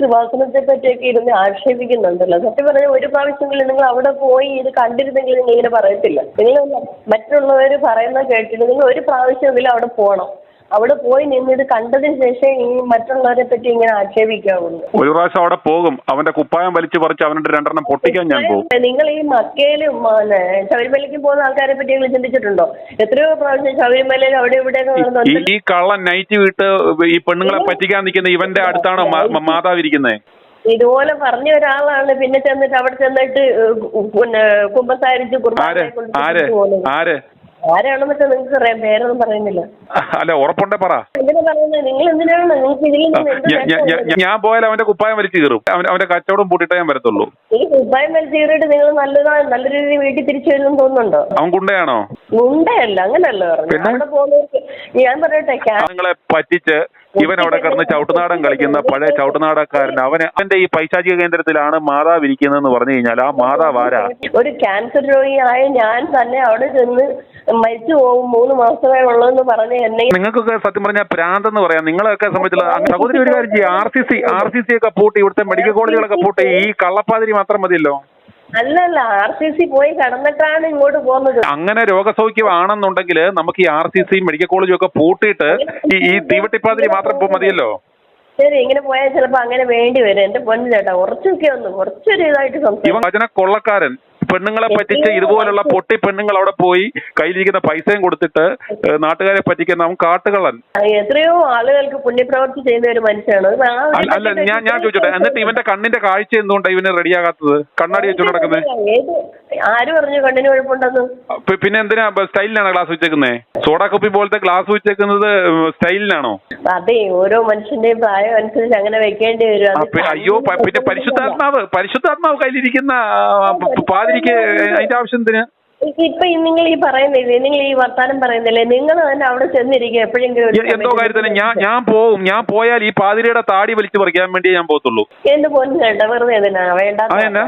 കൃപാസനത്തെ പറ്റിയൊക്കെ ഇരുന്ന് ആക്ഷേപിക്കുന്നുണ്ടല്ലോ. സത്യം പറഞ്ഞ ഒരു പ്രാവശ്യമെങ്കിലും നിങ്ങൾ അവിടെ പോയി ഇത് കണ്ടിരുന്നെങ്കിൽ നിങ്ങൾ ഇങ്ങനെ പറയത്തില്ല. നിങ്ങൾ മറ്റുള്ളവർ പറയുന്ന കേട്ടിട്ട് നിങ്ങൾ ഒരു പ്രാവശ്യമെങ്കിലും അവിടെ പോകണം അവിടെ പോയി നിന്നിട്ട് കണ്ടതിന് ശേഷം ഈ മറ്റുള്ളവരെ പറ്റി ഇങ്ങനെ ആക്ഷേപിക്കാവുള്ളൂ ഒരു പ്രാവശ്യം അവിടെ പോകും. അവന്റെ കുപ്പായം വലിച്ചു പറിച്ച് അവന്റെ രണ്ടെണ്ണം പൊട്ടിക്കാൻ ഞാൻ പോകും. നിങ്ങൾ ഈ മക്കയിലും ശബരിമലയ്ക്ക് പോകുന്ന ആൾക്കാരെ പറ്റി നിങ്ങൾ ചിന്തിച്ചിട്ടുണ്ടോ? എത്രയോ പ്രാവശ്യം ശബരിമലയിൽ അവിടെ ഇവിടെ ഈ കള്ളൻ നൈറ്റ് വീട്ട് ഈ പെണ്ണുങ്ങളെ പറ്റിക്കാൻ നിൽക്കുന്ന ഇവന്റെ അടുത്താണ് മാ- മാ- മാതാവ് ഇരിക്കുന്നത് ഇതുപോലെ പറഞ്ഞ ഒരാളാണ്. പിന്നെ ചെന്നിട്ട് അവിടെ ചെന്നിട്ട് പിന്നെ കുമ്പസാരിച്ച് ആര്? കുർബാനയെ കൊണ്ട് ആര് പോകുന്നത് നിങ്ങൾക്ക് അറിയാം പേരൊന്നും പറയുന്നില്ല. അല്ല ഉറപ്പുണ്ടേ പറ. എന്തിനാ പറയുന്നത് നിങ്ങൾ എന്തിനാണ്? നിങ്ങൾക്ക് ഇതിൽ നിന്ന് എന്ത് ഞാ- ഞാ- ഞാ- ഞാൻ പോയാൽ അവന്റെ കുപ്പായം വലിച്ചു കീറും. അവൻ അവന്റെ കച്ചവടം പൂട്ടിട്ടേ ഞാൻ വരത്തുള്ളൂ. ഈ കുപ്പായം വലിച്ചീറിട്ട് നിങ്ങൾ നല്ലതാ നല്ല രീതിയിൽ വീട്ടിൽ തിരിച്ചു വരുമെന്ന് തോന്നുന്നുണ്ടോ? അവൻ ഗുണ്ടയാണോ? ഉണ്ടയല്ല അങ്ങനല്ല പറഞ്ഞു പിന്നെ? അവിടെ പോകുന്നവർക്ക് ഞാൻ പറയട്ടെ ക്യാ- നിങ്ങളെ പറ്റിച്ച് ഇവൻ അവിടെ കിടന്ന് ചവിട്ടുനാടൻ കളിക്കുന്ന പഴയ ചവിട്ടുനാടക്കാരൻ അവന് അവന്റെ ഈ പൈശാചിക കേന്ദ്രത്തിലാണ് മാതാവ് ഇരിക്കുന്നതെന്ന് പറഞ്ഞു കഴിഞ്ഞാൽ ആ മാതാവ് ആരാ? ഒരു ക്യാൻസർ രോഗിയായ ഞാൻ തന്നെ അവിടെ ചെന്ന് മരിച്ചു പോകും മൂന്ന് മാസമേ ഉള്ളൂ പറഞ്ഞ് എന്നെ നിങ്ങൾക്കൊക്കെ സത്യം പറഞ്ഞാൽ പ്രാന്തെന്ന് പറയാം. നിങ്ങളൊക്കെ സംബന്ധിച്ചുള്ള സഹോദരി ഒരു കാര്യം ചെയ്യും. R C C R C C ഒക്കെ പൂട്ടി ഇവിടുത്തെ മെഡിക്കൽ കോളേജുകളൊക്കെ പൂട്ടി ഈ കള്ളപ്പാതിരി മാത്രം മതിയല്ലോ? അല്ലല്ല ആർ സി സി പോയി കടന്നിട്ടാണ് ഇങ്ങോട്ട് പോകുന്നത്. അങ്ങനെ രോഗസൗഖ്യമാണെന്നുണ്ടെങ്കിൽ നമുക്ക് ഈ ആർ സി സി മെഡിക്കൽ കോളേജും ഒക്കെ പൂട്ടിയിട്ട് ഈ ഈ തീവട്ടിപ്പാതിരി മാത്രം പോ മതിയല്ലോ? ശരി ഇങ്ങനെ പോയാൽ ചിലപ്പോ അങ്ങനെ വേണ്ടി വരും. എന്റെ പൊന്നു ചേട്ടാ കുറച്ചൊക്കെ ഒന്ന് കുറച്ചൊരു ഇതായിട്ട് സംസാരിക്കും. വചന കൊള്ളക്കാരൻ. പെണ്ണുങ്ങളെ പറ്റിച്ച് ഇതുപോലുള്ള പൊട്ടി പെണ്ണുങ്ങൾ അവിടെ പോയി കയ്യിലിരിക്കുന്ന പൈസയും കൊടുത്തിട്ട് നാട്ടുകാരെ പറ്റിക്കുന്ന അവൻ കാട്ടുകളൻ എത്രയോ ആളുകൾക്ക് പുണ്യപ്രവർത്തി ചെയ്യുന്ന ഒരു മനുഷ്യനാണ്. അല്ല ഞാൻ ഞാൻ ചോദിച്ചോട്ടെ എന്നിട്ട് ഇവന്റെ കണ്ണിന്റെ കാഴ്ച എന്തുകൊണ്ടാണ് ഇവന് റെഡിയാകാത്തത് കണ്ണാടി വെച്ചോണ്ട് നടക്കുന്നത് ആര് പറഞ്ഞു കണ്ണിന് കുഴപ്പമുണ്ടെന്ന് പി- പിന്നെ എന്തിനാ സ്റ്റൈലിനാണ് ഗ്ലാസ് വെച്ചേക്കുന്നത് സോഡാ കോപ്പി പോലത്തെ ഗ്ലാസ് വെച്ചേക്കുന്നത് സ്റ്റൈലിനാണോ? അതെ ഓരോ മനുഷ്യന്റെയും പ്രായം അനുസരിച്ച് അങ്ങനെ വെക്കേണ്ടി വരും. ആ, അത് പി- അയ്യോ പ- പിന്നെ പരിശുദ്ധാത്മാവ് പരിശുദ്ധാത്മാവ് കയ്യിലിരിക്കുന്ന ആ, പ- പാതിരിക്ക് അതിന്റെ ആവശ്യം എന്തിന്? ഇപ്പൊ ഈ നിങ്ങൾ ഈ പറയുന്നില്ലേ നിങ്ങൾ ഈ വർത്താനം പറയുന്നില്ലേ നിങ്ങൾ തന്നെ അവിടെ ചെന്നിരിക്കുക എപ്പോഴെങ്കിലും ഒരു എന്തോ കാര്യത്തിന് ഞാൻ ഞാൻ പോവും ഞാൻ പോയാൽ ഈ പാതിരിയുടെ താടി വലിച്ചു പറിക്കാൻ വേണ്ടി ഞാൻ പോകത്തുള്ളൂ. എന്റെ പോലും ചേട്ടാ വെറുതെ എന്തിനാ? അതെന്നാ?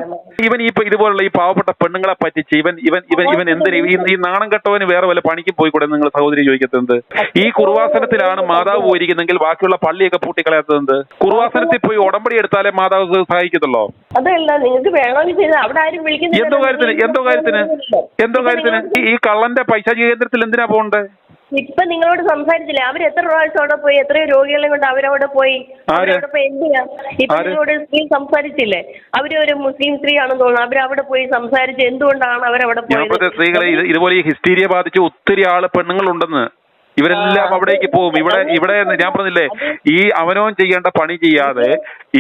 ഇവൻ ഈ ഇതുപോലുള്ള ഈ പാവപ്പെട്ട പെണ്ണുങ്ങളെ പറ്റിച്ച് ഇവൻ ഇവൻ ഇവൻ ഇവൻ എന്തിന് ഈ ഈ നാണം കെട്ടവന് വേറെ വല്ല പണിക്ക് പോയിക്കൂടെ നിങ്ങൾ സഹോദരി ചോദിക്കത്തെന്ത്? ഈ കുറുവാസനത്തിലാണ് മാതാവ് പോയിരിക്കുന്നെങ്കിൽ ബാക്കിയുള്ള പള്ളിയൊക്കെ പൂട്ടിക്കളയാത്തത് കുറുവാസനത്തിൽ പോയി ഉടമ്പടി എടുത്താലേ മാതാവ് സഹായിക്കത്തുള്ളോ? അതല്ല നിങ്ങൾക്ക് വേണമെങ്കിൽ ചെയ്ത്. അവിടെ ആരും വിളിക്കുന്നില്ല എന്തോ കാര്യത്തിന് എന്തോ കാര്യത്തിന് എന്തോ കാര്യത്തിന്? ഈ- കള്ളന്റെ പൈസ കേന്ദ്രത്തിൽ എന്തിനാ പോകണ്ടേ? ഇപ്പൊ നിങ്ങളോട് സംസാരിച്ചില്ലേ. അവർ എത്ര പ്രാവശ്യം അവിടെ പോയി? എത്രയോ രോഗികളെ കൊണ്ട് അവരവിടെ പോയി? അവരവിടെ പോയി എന്തിനാ? ഇപ്പൊ നിങ്ങളോട് സ്ത്രീ സംസാരിച്ചില്ലേ? അവർ ഒരു മുസ്ലിം സ്ത്രീ ആണെന്ന് തോന്നുന്നു. അവരവിടെ പോയി സംസാരിച്ച് എന്തുകൊണ്ടാണ് അവരവിടെ പോയത്? സ്ത്രീകളെ ഇതുപോലെ ഈ ഹിസ്റ്റീരിയ ബാധിച്ച് ഒത്തിരി ആൾ പെണ്ണുങ്ങളുണ്ടെന്ന്. ഇവരെല്ലാം അവിടേക്ക് പോകും. ഇവിടെ ഇവിടെ ഞാൻ പറഞ്ഞില്ലേ ഈ അവനവൻ ചെയ്യേണ്ട പണി ചെയ്യാതെ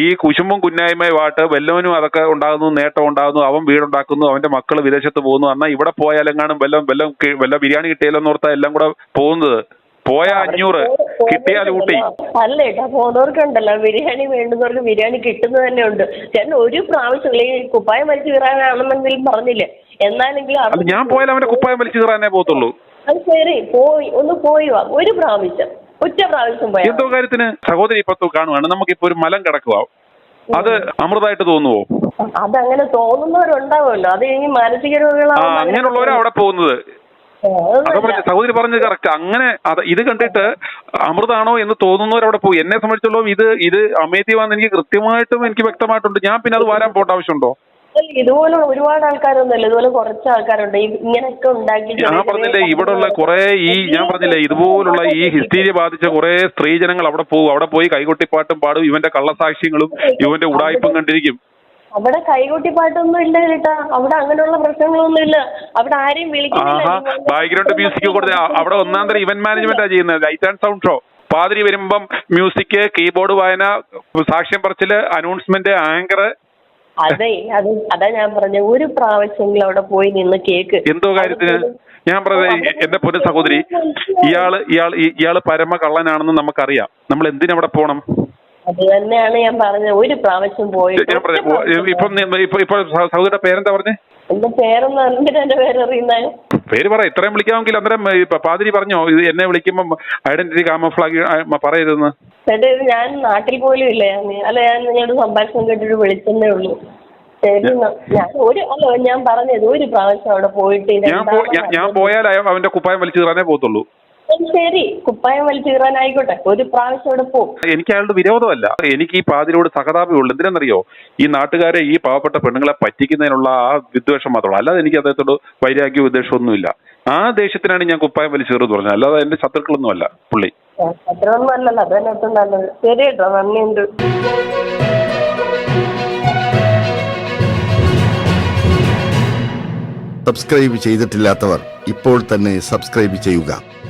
ഈ കുശുമ്പും കുന്നായ്മയുമായിട്ട് വല്ലവനും അതൊക്കെ ഉണ്ടാകുന്നു നേട്ടം ഉണ്ടാകുന്നു അവൻ വീടുണ്ടാക്കുന്നു അവന്റെ മക്കൾ വിദേശത്ത് പോകുന്നു എന്നാൽ ഇവിടെ പോയാലെങ്ങാനും വല്ലതും വല്ലതും വല്ല ബിരിയാണി കിട്ടിയാലെന്ന് ഓർത്താ എല്ലാം കൂടെ പോകുന്നത്. പോയ അഞ്ഞൂറ് കിട്ടിയാൽ ഊട്ടി. അല്ല ഏട്ടാ പോകുന്നവർക്കുണ്ടല്ലോ ബിരിയാണി വേണ്ടുന്നവർക്ക് ബിരിയാണി കിട്ടുന്നത് തന്നെ ഉണ്ട്. ചേട്ടൻ ഒരു പ്രാവശ്യം ഈ കുപ്പായം വലിച്ചു കീറാനാണെന്നെങ്കിലും പറഞ്ഞില്ലേ? എന്നാലെങ്കിലും ഞാൻ പോയാൽ അവന്റെ കുപ്പായം വലിച്ചു കീറാനേ പോകത്തുള്ളൂ. അത് ശരി പോയി ഒന്ന് പോയി വാ. ഒരു പ്രാവശ്യം ഒറ്റ പ്രാവശ്യം പോയാ എന്തോ കാര്യത്തിന് സഹോദരി ഇപ്പൊ കാണുവാണ്. നമുക്കിപ്പോ ഒരു മലം കിടക്കുക അത് അമൃതായിട്ട് തോന്നുവോ? അതങ്ങനെ തോന്നുന്നവരുണ്ടാവുമല്ലോ. അത് ഈ മാനസിക രോഗികളാണ് അങ്ങനെയുള്ളവരാ അവിടെ പോകുന്നത്. സഹോദരി പറഞ്ഞത് കറക്റ്റ് അങ്ങനെ അത് ഇത് കണ്ടിട്ട് അമൃതാണോ എന്ന് തോന്നുന്നവരവിടെ പോയി. എന്നെ സംബന്ധിച്ചോളം ഇത് ഇത് അമേദ്യമാണെന്ന് എനിക്ക് കൃത്യമായിട്ടും എനിക്ക് വ്യക്തമായിട്ടുണ്ട്. ഞാൻ പിന്നെ അത് വരാൻ പോകേണ്ട ആവശ്യമുണ്ടോ? അല്ല, ഇതുപോലെ ഒരുപാട് ആൾക്കാരൊന്നുമല്ല ഇതുപോലെ കുറച്ച് ആൾക്കാരുണ്ട്. ഈ ഇങ്ങനെയൊക്കെ ഉണ്ടാക്കി ഞാൻ പറഞ്ഞില്ലേ ഇവിടെയുള്ള കുറെ ഈ ഞാൻ പറഞ്ഞില്ലേ ഇതുപോലുള്ള ഈ ഹിസ്റ്റീരിയ ബാധിച്ച കുറെ സ്ത്രീജനങ്ങൾ അവിടെ പോകും. അവിടെ പോയി കൈകൊട്ടിപ്പാട്ടും പാടും. ഇവന്റെ കള്ളസാക്ഷ്യങ്ങളും ഇവന്റെ ഉടായ്പും കണ്ടിരിക്കും. അവിടെ കൈകൊട്ടിപ്പാട്ടൊന്നും ഇല്ല കേട്ടാ അവിടെ അങ്ങനെയുള്ള പ്രശ്നങ്ങളൊന്നും ഇല്ല. അവിടെ ആരെയും വിളിക്കുന്നില്ല. ബാക്ക്ഗ്രൗണ്ട് മ്യൂസിക് കൊടുത്ത. അവിടെ ഒന്നാം തരം ഇവന്റ് മാനേജ്മെന്റാ ചെയ്യുന്നത്. ലൈറ്റ് ആൻഡ് സൗണ്ട് ഷോ പാതിരി വരുമ്പം മ്യൂസിക് കീബോർഡ് വായന സാക്ഷ്യം പറച്ചിൽ അനൗൺസ്മെന്റ് ആങ്കർ അതെ അത് അതാ ഞാൻ പറഞ്ഞ ഒരു പ്രാവശ്യമെങ്കിലും അവിടെ പോയി നിന്ന് കേക്ക്. എന്തോ കാര്യത്തിന്? ഞാൻ പറഞ്ഞത് എന്റെ പൊന്നു സഹോദരി ഇയാൾ ഇയാൾ ഇയാൾ പരമ കള്ളനാണെന്ന് നമുക്കറിയാം. നമ്മൾ എന്തിനവിടെ പോണം? അത് തന്നെയാണ് ഞാൻ പറഞ്ഞത് ഒരു പ്രാവശ്യം പോയി ഞാൻ പറഞ്ഞു ഇപ്പം ഇപ്പൊ സഹോദരിയുടെ പേരെന്താ പറഞ്ഞേ? എന്റെ പേരൊന്നും എന്തിനാ എന്റെ പേരറിയുന്നേ? പേര് പറ ഇത്രയും വിളിക്കാമെങ്കിൽ അന്നേരം പാതിരി പറഞ്ഞോ ഇത് എന്നെ വിളിക്കുമ്പം ഐഡന്റിറ്റി കാമഫ്ലാഗ് പറയരുതെന്ന്. ചേട്ടാ ഇത് ഞാൻ നാട്ടിൽ പോലും ഇല്ല. ഞാൻ അല്ല ഞാൻ നിങ്ങളുടെ സംഭാഷണം കേട്ടിട്ട് വിളിച്ചെന്നേ ഉള്ളൂ. ഞാൻ ഒരു അല്ല ഞാൻ പറഞ്ഞത് ഒരു പ്രാവശ്യം അവിടെ പോയിട്ട് ഞാൻ പോയാൽ അവന്റെ കുപ്പായം വലിച്ചു തരാനേ പോകത്തുള്ളൂ. ശരി കുപ്പായം വലിച്ചീറാനായിക്കോട്ടെ ഒരു പ്രാവശ്യം അവിടെ പോകും എനിക്ക് അയാളുടെ വിരോധമല്ല. എനിക്ക് ഈ പാതിരോട് സഹതാപമേ ഉള്ളൂ. എന്തിനാണെന്നറിയോ? ഈ നാട്ടുകാരെ ഈ പാവപ്പെട്ട പെണ്ണുങ്ങളെ പറ്റിക്കുന്നതിനുള്ള ആ വിദ്വേഷം മാത്രമല്ല അല്ലാതെ എനിക്ക് അദ്ദേഹത്തോട് വൈരാഗ്യ വിദ്വേഷമൊന്നുമില്ല ആ ദേഷ്യത്തിനാണ് ഞാൻ കുപ്പായം വലിച്ചേറെന്ന് പറഞ്ഞത്. അല്ലാതെ എന്റെ ശത്രുക്കളൊന്നുമല്ല. പുള്ളി. അത്രയൊന്നും അല്ലല്ലോ അത് തന്നെ ഏറ്റവും നല്ലത്. ശരി കേട്ടോ. നന്ദിയുണ്ട് സബ്സ്ക്രൈബ് ചെയ്തിട്ടില്ലാത്തവർ ഇപ്പോൾ തന്നെ സബ്സ്ക്രൈബ് ചെയ്യുക.